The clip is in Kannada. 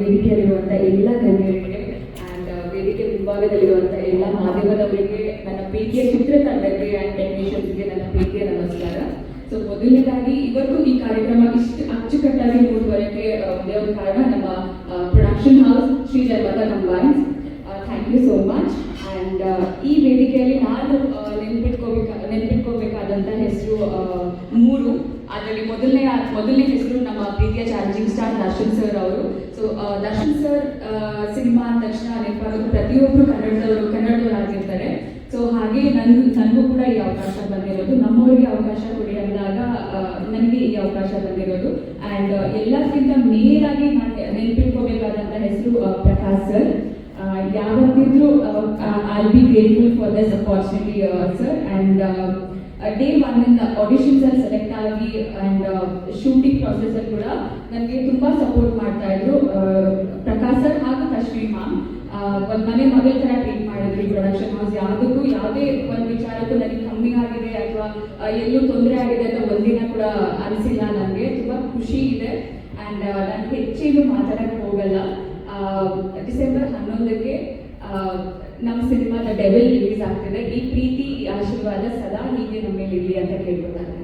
ವೇದಿಕೆಯಲ್ಲಿರುವಂಥ ಎಲ್ಲ ಗಣ್ಯರಿಗೆ ಅಂಡ್ ವೇದಿಕೆ ಮುಂಭಾಗದಲ್ಲಿರುವಂಥ ಎಲ್ಲ ಮಾಧ್ಯಮದವರಿಗೆ ನನ್ನ ಪ್ರೀತಿಯ ಚಿತ್ರತಂಡಕ್ಕೆ ಆ್ಯಂಡ್ ಟೆಕ್ನಿಷಿಯನ್ಸ್ಗೆ ನನ್ನ ಪ್ರೀತಿಯ ನಮಸ್ಕಾರ. ಸೊ ಮೊದಲನೇದಾಗಿ, ಇವತ್ತು ಈ ಕಾರ್ಯಕ್ರಮ ಇಷ್ಟು ಅಚ್ಚುಕಟ್ಟಾಗಿ ಮುಂದುವರೆಕೆ ಒಂದೇ ಒಂದು ಕಾರಣ ನಮ್ಮ production house Shri Janmata combines thank you so much and ಈ ವೇದಿಕೆಯಲ್ಲಿ ನಾನು ನೆನ್ಪಿಟ್ಕೋಬೇಕು ನೆನ್ಪಿಟ್ಕೋಬೇಕಾದಂಥ ಹೆಸರು ಮೂರು ಅದರಲ್ಲಿ ಮೊದಲನೇ ಮೊದಲನೇ ಹೆಸರು ನಮ್ಮ ಪ್ರೀತಿಯ ಚಾಲೆಂಜಿಂಗ್ ಸ್ಟಾರ್ ದರ್ಶನ್ ಸರ್ ಅವರು. ಸೊ ದರ್ಶನ್ ಸರ್ ಸಿನಿಮಾ ಅಂದ ತಕ್ಷಣ ನೆನಪಾಗೋದು ಪ್ರತಿಯೊಬ್ಬರು ಕನ್ನಡದವರು, ಕನ್ನಡದವರಾಗಿರ್ತಾರೆ. ಸೊ ಹಾಗೆ ನನ್ ನನಗೂ ಕೂಡ ಈ ಅವಕಾಶ ಬಂದಿರೋದು. ನಮ್ಮವರಿಗೆ ಅವಕಾಶ ಕೊಡಿ ಅಂದಾಗ ನನಗೆ ಈ ಅವಕಾಶ ಬಂದಿರೋದು. ಆ್ಯಂಡ್ ಎಲ್ಲಕ್ಕಿಂತ ಮೇನ್ ಆಗಿ ನಾನು ನೆನಪಿಟ್ಕೋಬೇಕಾದಂಥ ಹೆಸರು ಪ್ರಕಾಶ್ ಸರ್ ಯಾವತ್ತಿದ್ರೂ I be grateful for this opportunity sir and day one auditions ಅಲ್ಲಿ ಸೆಲೆಕ್ಟ್ ಆ್ಯಂಡ್ ಶೂಟಿಂಗ್ ಪ್ರಾಸೆಸ್ ಅಲ್ಲಿ ಕೂಡ ನನಗೆ ತುಂಬಾ ಸಪೋರ್ಟ್ ಮಾಡ್ತಾ ಇದ್ರು. ಪ್ರಕಾಶ್ ಸರ್ ಹಾಗೂ ಕಶ್ಮೀರ್ ಮ್ಯಾಮ್ ಒಂದು ಮನೆ ಮಗಳ ಥರ ಟ್ರೀಟ್ ಮಾಡಿದ್ರು ಈ ಪ್ರೊಡಕ್ಷನ್ ಹೌಸ್ ಯಾವುದಕ್ಕೂ ಯಾವುದೇ ಒಂದು ವಿಚಾರಕ್ಕೂ ನನಗೆ ಕಮ್ಮಿ ಆಗಿದೆ ಅಥವಾ ಎಲ್ಲೂ ತೊಂದರೆ ಆಗಿದೆ ಅಂತ ಒಂದಿನ ಕೂಡ ಅನಿಸಿಲ್ಲ ನನಗೆ. ತುಂಬ ಖುಷಿ ಇದೆ. ಆ್ಯಂಡ್ ನಾನು ಹೆಚ್ಚೇನು ಮಾತಾಡಕ್ಕೆ ಹೋಗಲ್ಲ. ಡಿಸೆಂಬರ್ ಹನ್ನೊಂದಕ್ಕೆ ನಮ್ಮ ಸಿನಿಮಾದ ಡೆವಿಲ್ ರಿಲೀಸ್ ಆಗ್ತಿದೆ. ಈ ಪ್ರೀತಿ, ಈ ಆಶೀರ್ವಾದ ಸದಾ ಹೀಗೆ ನಮ್ಮ ಮೇಲೆ ಇರಲಿ ಅಂತ ಕೇಳ್ಕೊತಾರೆ